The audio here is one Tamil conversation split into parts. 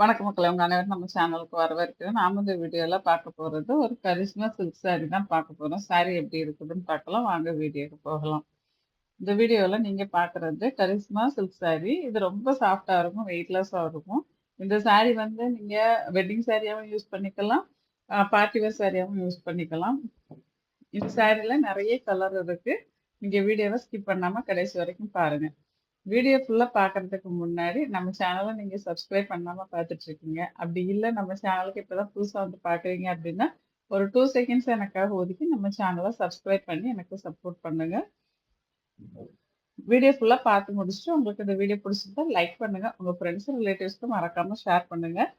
வணக்க மக்களை உங்க அனைவரும் நம்ம சேனலுக்கு வரவேற்கிறேன். நாம இந்த வீடியோல பார்க்க போறது ஒரு கரிஷ்மா சில்க் சாரி தான் பார்க்க போறோம். சாரி எப்படி இருக்குதுன்னு பார்க்கலாம். வாங்க வீடியோக்கு போகலாம். இந்த வீடியோல நீங்க பார்க்குறது கரிஷ்மா சில்க் சாரி. இது ரொம்ப சாஃப்ட்டா இருக்கும். வெயிட்லெஸ்ஸா இருக்கும். இந்த சாரி வந்து நீங்க வெட்டிங் சாரியாவும் யூஸ் பண்ணிக்கலாம். பார்ட்டி வேர் சாரியாவும் யூஸ் பண்ணிக்கலாம். இந்த சாரில நிறைய கலர் இருக்கு. நீங்க வீடியோவை ஸ்கிப் பண்ணாம கடைசி வரைக்கும் பாருங்க. வீடியோ ஃபுல்லாக பார்க்குறதுக்கு முன்னாடி நம்ம சேனலை நீங்கள் சப்ஸ்கிரைப் பண்ணாமல் பார்த்துட்ருக்கீங்க அப்படி இல்லை நம்ம சேனலுக்கு இப்போ தான் புதுசாக வந்து பார்க்குறீங்க அப்படின்னா, ஒரு டூ செகண்ட்ஸ் எனக்காக ஒதுக்கி நம்ம சேனலை சப்ஸ்கிரைப் பண்ணி எனக்கு சப்போர்ட் பண்ணுங்கள் வீடியோ ஃபுல்லாக பார்த்து முடிச்சுட்டு உங்களுக்கு இந்த வீடியோ பிடிச்சிருந்தா லைக் பண்ணுங்கள் உங்கள் ஃப்ரெண்ட்ஸ், ரிலேட்டிவ்ஸ்க்கு மறக்காமல் ஷேர் பண்ணுங்கள்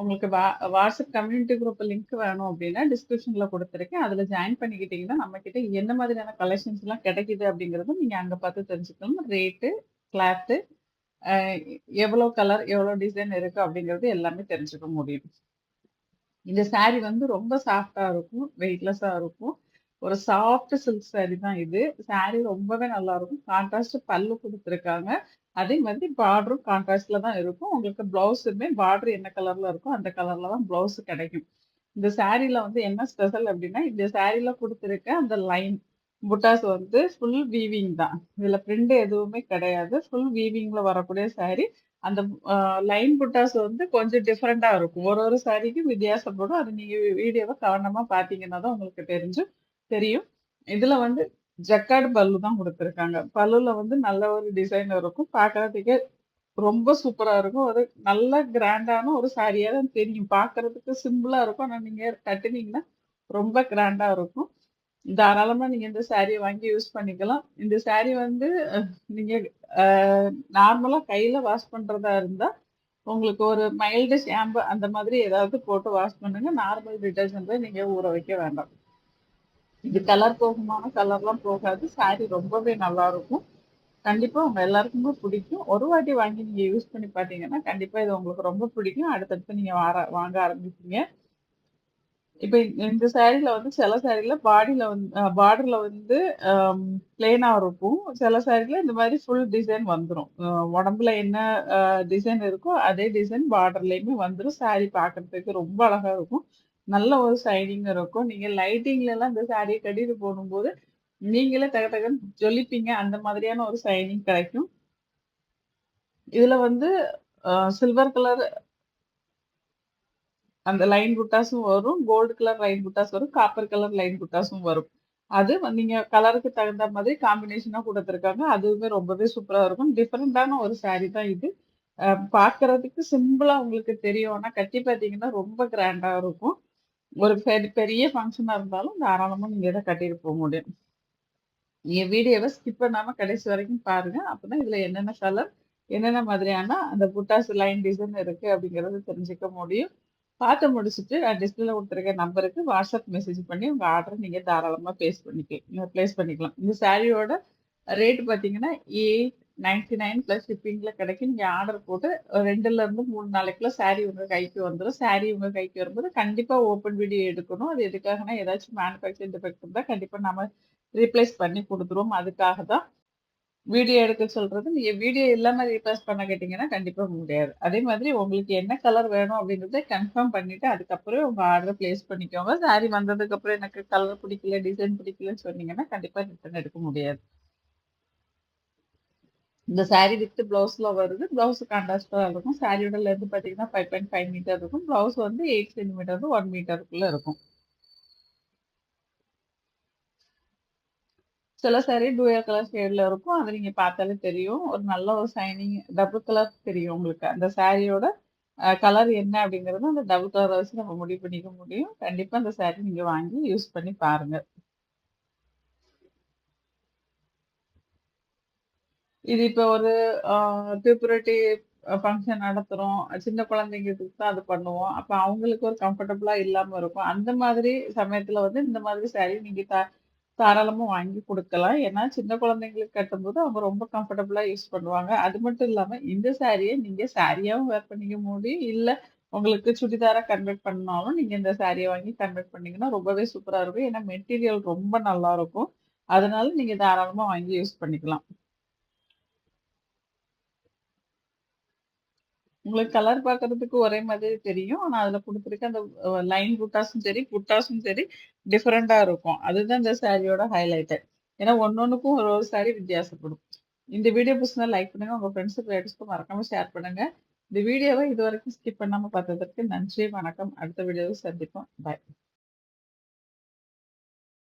உங்களுக்கு வா வாட்ஸ்அப் கம்யூனிட்டி குரூப் லிங்க் வேணும் அப்படின்னா, டிஸ்கிரிப்ஷன்ல கொடுத்துருக்கேன் அதுல ஜாயின் பண்ணிக்கிட்டீங்கன்னா, நம்மகிட்ட என்ன மாதிரியான கலெக்ஷன்ஸ்லாம் கிடைக்குது அப்படிங்கிறத நீங்க அங்க பார்த்து தெரிஞ்சுக்கலாம். ரேட்டு, கிளாத்து, எவ்வளோ கலர், எவ்வளோ டிசைன் இருக்கு அப்படிங்கிறது எல்லாமே தெரிஞ்சுக்க முடியும். இந்த சாரி வந்து ரொம்ப சாஃப்டா இருக்கும். வெயிட்லெஸ்ஸா இருக்கும். ஒரு சாஃப்ட் சில்க் சாரி தான் இது. சாரி ரொம்பவே நல்லாருக்கும். கான்ட்ராஸ்ட் பல்லு கொடுத்துருக்காங்க அதே மாதிரி பார்டரும் கான்ட்ராஸ்ட்ல தான் இருக்கும். உங்களுக்கு ப்ளவுஸுமே பார்டர் என்ன கலர்ல இருக்கோ, அந்த கலர்ல தான் பிளவுஸ் கிடைக்கும். இந்த சாரில வந்து என்ன ஸ்பெஷல் அப்படின்னா, இந்த சாரில கொடுத்துருக்க அந்த லைன் புட்டாஸ் வந்து ஃபுல் வீவிங் தான். இதுல பிரிண்ட் எதுவுமே கிடையாது. ஃபுல் வீவிங்ல வரக்கூடிய சாரி. அந்த லைன் புட்டாஸ் வந்து கொஞ்சம் டிஃப்ரெண்டா இருக்கும். ஒரு ஒரு சாரிக்கும் வித்தியாசப்படும். அது நீங்க வீடியோவை கவனமா பார்த்தீங்கன்னா தான் உங்களுக்கு தெரிஞ்சு தெரியும். இதுல வந்து ஜக்கார்டு பல்லு தான் கொடுத்துருக்காங்க பல்லுல வந்து நல்ல ஒரு டிசைன் இருக்கும். பார்க்கறதுக்கே ரொம்ப சூப்பரா இருக்கும். ஒரு நல்ல கிராண்டான ஒரு சாரியா தான் தெரியும். பார்க்கறதுக்கு சிம்பிளா இருக்கும். ஆனா நீங்க கட்டுனீங்கன்னா ரொம்ப கிராண்டா இருக்கும். தாராளமா நீங்க இந்த சாரிய வாங்கி யூஸ் பண்ணிக்கலாம். இந்த சாரி வந்து நீங்க நார்மலா கையில வாஷ் பண்றதா இருந்தா, உங்களுக்கு ஒரு மைல்டு ஷாம்பு அந்த மாதிரி ஏதாவது போட்டு வாஷ் பண்ணுங்க. நார்மல் டிட்டர்ஜென்ட்ல நீங்க ஊற வைக்க வேண்டாம். இது கலர் போகுமான கலர்லாம் போகாது. சாரி ரொம்பவே நல்லா இருக்கும் கண்டிப்பாக உங்கள் எல்லாருக்குமே பிடிக்கும். ஒரு வாட்டி வாங்கி நீங்கள் யூஸ் பண்ணி பார்த்தீங்கன்னா, கண்டிப்பாக இது உங்களுக்கு ரொம்ப பிடிக்கும். அடுத்தடுத்து நீங்கள் வார வாங்க ஆரம்பிப்பீங்க. இப்போ இந்த சாரில வந்து சில சாரில பாடியில் வந்து பார்டரில் வந்து அம் இருக்கும். சில சாரில இந்த மாதிரி ஃபுல் டிசைன் வந்துடும் உடம்புல என்ன டிசைன் இருக்கோ, அதே டிசைன் பார்டர்லேயுமே வந்துடும் சாரி பார்க்கறதுக்கு ரொம்ப அழகாக இருக்கும். நல்ல ஒரு ஷைனிங் இருக்கும். நீங்க லைட்டிங்லலாம் இந்த சாரியை கட்டிட்டு போடும்போது, நீங்களே தக தகன்னு ஜொலிப்பீங்க. அந்த மாதிரியான ஒரு ஷைனிங் கிடைக்கும். இதுல வந்து சில்வர் கலர் அந்த லைன் புட்டாஸும் வரும். கோல்டு கலர் லைன் புட்டாஸ் வரும். காப்பர் கலர் லைன் புட்டாஸும் வரும். அது நீங்க கலருக்கு தகுந்த மாதிரி காம்பினேஷனா கொடுத்துருக்காங்க அதுவுமே ரொம்பவே சூப்பரா இருக்கும். டிஃப்ரெண்ட்டான ஒரு சாரி தான் இது. அ பார்க்கறதுக்கு சிம்பிளா உங்களுக்கு தெரியும். ஆனா கட்டி பார்த்தீங்கன்னா ரொம்ப கிராண்டா இருக்கும். ஒரு பெரிய பெரிய ஃபங்க்ஷனாக இருந்தாலும் தாராளமாக நீங்கள் இதை கட்டிட்டு போக முடியும். நீங்கள் வீடியோவை ஸ்கிப் பண்ணாமல் கடைசி வரைக்கும் பாருங்கள் அப்போ தான் இதில் என்னென்ன கலர், என்னென்ன மாதிரியான அந்த புட்டாஸ் லைன் டிசைன் இருக்குது அப்படிங்கிறத தெரிஞ்சுக்க முடியும். பார்த்து முடிச்சுட்டு நான் டிஸ்பிளேல கொடுத்துருக்க நம்பருக்கு வாட்ஸ்அப் மெசேஜ் பண்ணி உங்கள் ஆர்டரை நீங்கள் தாராளமாக பேஸ் பண்ணிக்க பிளேஸ் பண்ணிக்கலாம். இந்த சாரியோட ரேட் பார்த்தீங்கன்னா, 899 பிளஸ் ஷிப்பிங்கில் கிடைக்கும். நீங்கள் ஆர்டர் போட்டு 2லருந்து 3 நாளைக்குள்ள சாரி உங்கள் கைக்கு வந்துடும் சாரி உங்கள் கைக்கு வரும்போது கண்டிப்பாக ஓப்பன் வீடியோ எடுக்கணும். அது எதுக்காகனா ஏதாச்சும் மேனுஃபேக்சரிங் டிஃபெக்ட் இருந்தால் கண்டிப்பாக நம்ம ரீப்ளேஸ் பண்ணி கொடுத்துருவோம் அதுக்காக தான் வீடியோ எடுக்க சொல்கிறது நீங்கள் வீடியோ இல்லாமல் ரீப்ளேஸ் பண்ண கேட்டிங்கன்னா கண்டிப்பாக முடியாது. அதே மாதிரி உங்களுக்கு என்ன கலர் வேணும் அப்படின்றத கன்ஃபார்ம் பண்ணிவிட்டு அதுக்கப்புறம் உங்கள் ஆர்டர் ப்ளேஸ் பண்ணிக்கோங்க. சாரி வந்ததுக்கப்புறம் எனக்கு கலர் பிடிக்கல, டிசைன் பிடிக்கலன்னு சொன்னீங்கன்னா, கண்டிப்பாக ரிட்டர்ன் எடுக்க முடியாது. இந்த சாரி வித் ப்ளவுஸில் வருது. ப்ளவுஸ் கான்ட்ராஸ்ட்டா இருக்கும். சாரியோட லென்த் பார்த்தீங்கன்னா 5.5 மீட்டர் இருக்கும். ப்ளவுஸ் வந்து எயிட் சென்டிமீட்டர் ஒன் 1 மீட்டருக்குள்ள இருக்கும். சில சாரி டூயர் கலர் ஷேட்ல இருக்கும். அதை நீங்க பார்த்தாலே தெரியும். ஒரு நல்ல ஒரு ஷைனிங் டபுள் கலர் தெரியும் உங்களுக்கு. அந்த சாரியோட கலர் என்ன அப்படிங்கிறத அந்த டபுள் கலரை வச்சு நம்ம முடிவு பண்ணிக்க முடியும். கண்டிப்பா அந்த சாரி நீங்க வாங்கி யூஸ் பண்ணி பாருங்க. இது இப்ப ஒரு பியூபரிட்டி ஃபங்க்ஷன் நடத்துகிறோம் நடத்துறோம். சின்ன குழந்தைங்களுக்கு தான் அது பண்ணுவோம். அப்ப அவங்களுக்கு ஒரு கம்ஃபர்டபுளா இல்லாம இருக்கும். அந்த மாதிரி சமயத்துல வந்து இந்த மாதிரி சாரி நீங்க தா தாராளமாக வாங்கி கொடுக்கலாம் ஏன்னா சின்ன குழந்தைங்களுக்கு கட்டும்போது அவங்க ரொம்ப கம்ஃபர்டபுளா யூஸ் பண்ணுவாங்க. அது மட்டும் இல்லாம இந்த சாரியை நீங்க சாரியாவும் வேர் பண்ணிக்க முடியும். இல்ல உங்களுக்கு சுடிதாரா கன்வெர்ட் பண்ணாலும் நீங்க இந்த சாரியை வாங்கி கன்வெர்ட் பண்ணீங்கன்னா ரொம்பவே சூப்பரா இருக்கும். ஏன்னா மெட்டீரியல் ரொம்ப நல்லா இருக்கும் அதனால நீங்க தாராளமா வாங்கி யூஸ் பண்ணிக்கலாம். உங்களுக்கு கலர் பார்க்கறதுக்கு ஒரே மாதிரி தெரியும். ஆனா அதுல கொடுத்துருக்க அந்த லைன் புட்டாஸும் சரி, புட்டாஸும் சரி டிஃப்ரெண்ட்டாக இருக்கும். அதுதான் இந்த சாரியோட ஹைலைட்டே. ஏன்னா ஒண்ணொண்ணுக்கும் ஒரு ஒரு சாரி வித்தியாசப்படும். இந்த வீடியோ பிடிச்சிருந்தா லைக் பண்ணுங்க. உங்க ஃப்ரெண்ட்ஸுக்கு ரிலேட்டிவ்ஸ்க்கு மறக்காம ஷேர் பண்ணுங்க. இந்த வீடியோவ இதுவரைக்கும் ஸ்கிப் பண்ணாம பார்த்ததற்கு நன்றி, வணக்கம். அடுத்த வீடியோவை சந்திப்போம். பாய்.